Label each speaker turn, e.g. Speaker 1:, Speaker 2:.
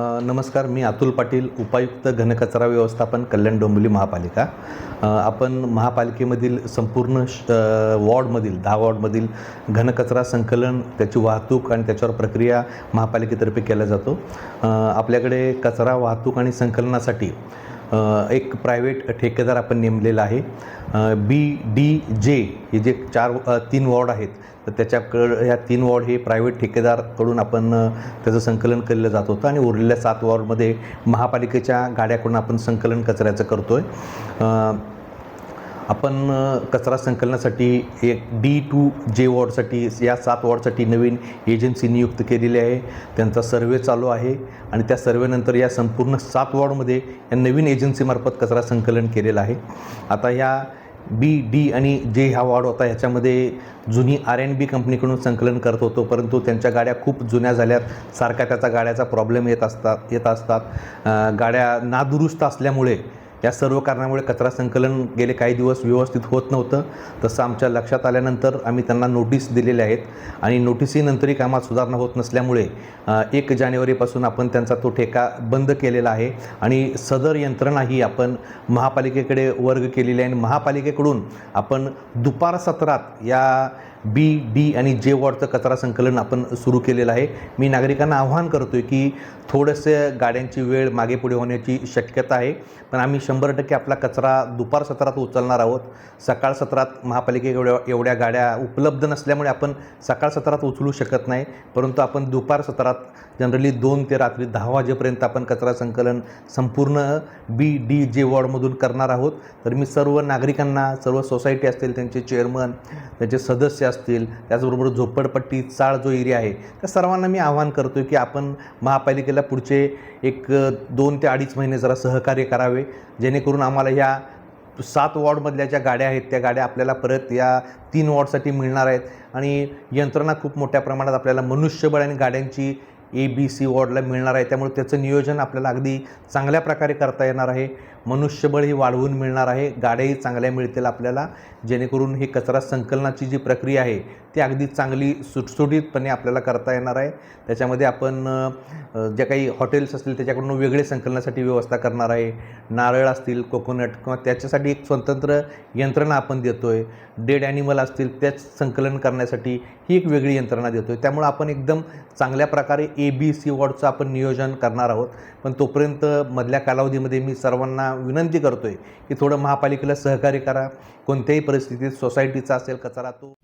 Speaker 1: नमस्कार मी अतुल पाटील उपायुक्त घनकचरा व्यवस्थापन कल्याण डोंबिवली महापालिका. आपण महापालिकेमधील संपूर्ण श- वॉर्डमधील दहा वॉर्डमधील घनकचरा संकलन त्याची वाहतूक आणि त्याच्यावर प्रक्रिया महापालिकेतर्फे केला जातो. आपल्याकडे कचरा वाहतूक आणि संकलनासाठी एक प्रायव्हेट ठेकेदार आपण नेमलेला आहे. बी डी जे हे जे चार तीन वॉर्ड आहेत तर त्याच्याकडं ह्या तीन वॉर्ड हे प्रायव्हेट ठेकेदारकडून आपण त्याचं संकलन केलं जात होतं आणि उरलेल्या सात वॉर्डमध्ये महापालिकेच्या गाड्याकडून आपण संकलन कचऱ्याचं करतो आहे आपण कचरा संकलनासाठी एक डी टू जे वॉर्डसाठी या सात वॉर्डसाठी नवीन एजन्सी नियुक्त केलेली आहे. त्यांचा सर्वे चालू आहे आणि त्या सर्वेनंतर या संपूर्ण सात वॉर्डमध्ये या नवीन एजन्सीमार्फत कचरा संकलन केलेलं आहे. आता ह्या बी डी आणि जे हा वॉर्ड होता ह्याच्यामध्ये जुनी आर एन बी कंपनीकडून संकलन करत होतो परंतु त्यांच्या गाड्या खूप जुन्या झाल्यात. सारखा त्याचा गाड्याचा प्रॉब्लेम येत असतात येत असतात. गाड्या नादुरुस्त असल्यामुळे या सर्व कारणामुळे कचरा संकलन गेले काही दिवस व्यवस्थित होत नव्हतं. तसं आमच्या लक्षात आल्यानंतर आम्ही त्यांना नोटीस दिलेल्या आहेत. आणि नोटीसीनंतरही कामात सुधारणा होत नसल्यामुळे एक जानेवारीपासून आपण त्यांचा तो ठेका बंद केलेला आहे. आणि सदर यंत्रणाही आपण महापालिकेकडे वर्ग केलेली आहे. आणि महापालिकेकडून आपण दुपार सत्रात या बी डी आणि जे वॉर्डचं कचरा संकलन आपण सुरू केलेलं आहे. मी नागरिकांना आव्हान करतो आहे की थोडंसं गाड्यांची वेळ मागे पुढे होण्याची शक्यता आहे. पण आम्ही शंभर टक्के आपला कचरा दुपार सत्रात उचलणार आहोत. सकाळ सत्रात महापालिके एवढ्या एवढ्या गाड्या उपलब्ध नसल्यामुळे आपण सकाळ सत्रात उचलू शकत नाही. परंतु आपण दुपार सत्रात जनरली दोन ते रात्री दहा वाजेपर्यंत आपण कचरा संकलन संपूर्ण बी डी जे वॉर्डमधून करणार आहोत. तर मी सर्व नागरिकांना सर्व सोसायटी असतील त्यांचे चेअरमन त्यांचे सदस्य असतील त्याचबरोबर झोपडपट्टी चाळ जो एरिया आहे त्या सर्वांना मी आवाहन करतो की आपण महापालिकेला पुढचे एक दोन ते अडीच महिने जरा सहकार्य करावे जेणेकरून आम्हाला ह्या सात वॉर्डमधल्या ज्या गाड्या आहेत त्या गाड्या आपल्याला परत या तीन वॉर्डसाठी मिळणार आहेत. आणि यंत्रणा खूप मोठ्या प्रमाणात आपल्याला मनुष्यबळ आणि गाड्यांची ए बी सी वॉर्डला मिळणार आहे. त्यामुळे त्याचं नियोजन आपल्याला अगदी चांगल्या प्रकारे करता येणार आहे. मनुष्यबळही वाढवून मिळणार आहे. गाड्याही चांगल्या मिळतील आपल्याला. जेणेकरून ही कचरा संकलनाची जी प्रक्रिया आहे ती अगदी चांगली सुटसुटीतपणे आपल्याला करता येणार आहे. त्याच्यामध्ये आपण जे ज्या काही हॉटेल्स असतील त्याच्याकडून वेगळे संकलनासाठी व्यवस्था करणार आहे. नारळ असतील कोकोनट किंवा त्याच्यासाठी एक स्वतंत्र यंत्रणा आपण देतो आहे डेड ॲनिमल असतील त्याच संकलन करण्यासाठी ही एक वेगळी यंत्रणा देतो आहे त्यामुळं आपण एकदम चांगल्या प्रकारे ए बी सी वॉर्डचं आपण नियोजन करणार आहोत. पण तोपर्यंत मधल्या कालावधीमध्ये मी सर्वांना विनंती करतो आहे की थोडं महापालिकेला सहकार्य करा. कोणत्याही परिस्थितीत सोसायटीचा असेल कचरा तो